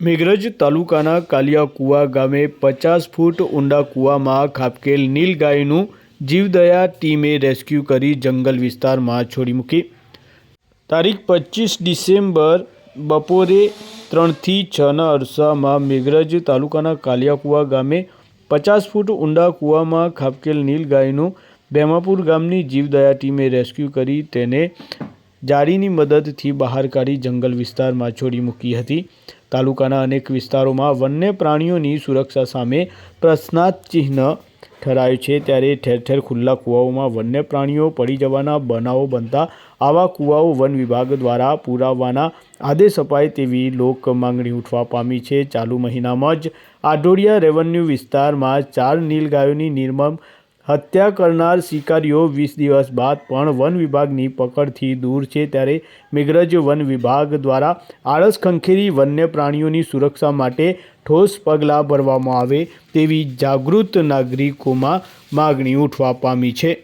મેઘરજ તાલુકાના કાલિયાકુવા ગામે પચાસ ફૂટ ઊંડા કૂવામાં ખાબકેલ નીલગાયનું જીવદયા ટીમે રેસ્ક્યુ કરી જંગલ વિસ્તારમાં છોડી મૂકી. તારીખ પચીસ ડિસેમ્બર બપોરે ત્રણથી છના અરસામાં મેઘરજ તાલુકાના કાલિયાકુવા ગામે પચાસ ફૂટ ઊંડા કૂવામાં ખાબકેલ નીલગાયનું બેમાપુર ગામની જીવદયા ટીમે રેસ્ક્યુ કરી તેને જાળીની મદદથી બહાર કાઢી જંગલ વિસ્તારમાં છોડી મૂકી હતી. તાલુકાના અનેક વિસ્તારોમાં વન્ય પ્રાણીઓની સુરક્ષા સામે પ્રશ્નાર્થચિહ્ન ઠરાય છે. ત્યારે ઠેર ઠેર ખુલ્લા કૂવાઓમાં વન્ય પ્રાણીઓ પડી જવાના બનાવો બનતા આવા કૂવાઓ વન વિભાગ દ્વારા પુરાવવાના આદેશ અપાય તેવી લોક માંગણી ઉઠવા પામી છે. ચાલુ મહિનામાં જ આઢોડિયા રેવન્યુ વિસ્તારમાં ચાર નીલગાયોની નિર્મમ હત્યા કરનાર શિકારીઓ વીસ દિવસ બાદ પણ વન વિભાગની પકડથી દૂર છે ત્યારે મેઘરજ વન વિભાગ દ્વારા આળસ ખંખેરી વન્ય પ્રાણીઓની સુરક્ષા માટે ઠોસ પગલાં ભરવામાં આવે તેવી જાગૃત નાગરિકોમાં માગણી ઉઠવા પામી છે.